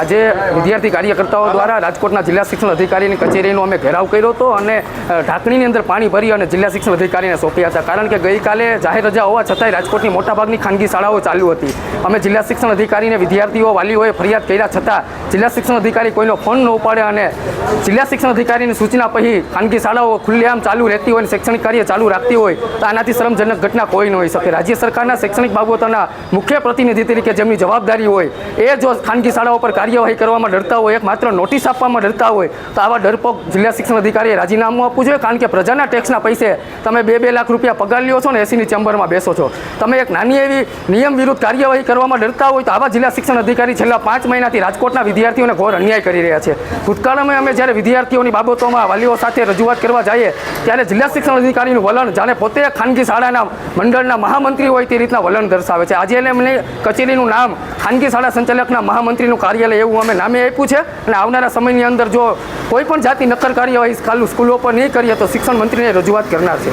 આજે વિદ્યાર્થી કાર્યકર્તાઓ દ્વારા રાજકોટના જિલ્લા શિક્ષણ અધિકારીની કચેરીનો અમે ઘેરાવ કર્યો હતો અને ઢાંકણીની અંદર પાણી ભરી અને જિલ્લા શિક્ષણ અધિકારીને સોંપ્યા હતા. કારણ કે ગઈકાલે જાહેર રજા હોવા છતાંય રાજકોટની મોટાભાગની ખાનગી શાળાઓ ચાલુ હતી. અમે જિલ્લા શિક્ષણ અધિકારીને વિદ્યાર્થીઓ વાલીઓએ ફરિયાદ કર્યા છતાં જિલ્લા શિક્ષણ અધિકારી કોઈનો ફોન ન ઉપાડે અને જિલ્લા શિક્ષણ અધિકારીની સૂચના પછી ખાનગી શાળાઓ ખુલ્લેઆમ ચાલુ રહેતી હોય અને શૈક્ષણિક કાર્ય ચાલુ રાખતી હોય, તો આનાથી શરમજનક ઘટના કોઈ ન હોઈ શકે. રાજ્ય સરકારના શૈક્ષણિક બાબતોના મુખ્ય પ્રતિનિધિ તરીકે જેમની જવાબદારી હોય, એ જો ખાનગી શાળાઓ પર કાર્યવાહી કરવામાં ડરતા હોય, એક માત્ર નોટિસ આપવામાં ડરતા હોય, તો આવા ડરપોક જિલ્લા શિક્ષણ અધિકારીએ રાજીનામું આપવું જોઈએ. કારણ કે પ્રજાના ટેક્સના પૈસે તમે બે બે લાખ રૂપિયા પગાર લ્યો છો ને એસીની ચેમ્બરમાં બેસો છો. તમે એક નાની એવી નિયમ વિરુદ્ધ કાર્યવાહી કરવામાં ડરતા હોય, તો આવા જિલ્લા શિક્ષણ અધિકારી છેલ્લા પાંચ મહિનાથી રાજકોટના વિદ્યાર્થીઓને ઘોર અન્યાય કરી રહ્યા છે. ભૂતકાળમાં અમે જ્યારે વિદ્યાર્થીઓની બાબતોમાં વાલીઓ સાથે રજૂઆત કરવા જઈએ, ત્યારે જિલ્લા શિક્ષણ અધિકારીનું વલણ જાણે પોતે ખાનગી શાળાના મંડળના મહામંત્રી હોય તે રીતના વલણ દર્શાવે છે. આજે અમને કચેરીનું નામ ખાનગી શાળા સંચાલકના મહામંત્રીનું કાર્યાલય એવું અમે નામે આપ્યું છે અને આવનારા સમયની અંદર જો કોઈ પણ જાતની નક્કર કાર્યવાહી ખાલી સ્કૂલો પર નહીં કરીએ તો શિક્ષણ મંત્રીને રજૂઆત કરનાર છે.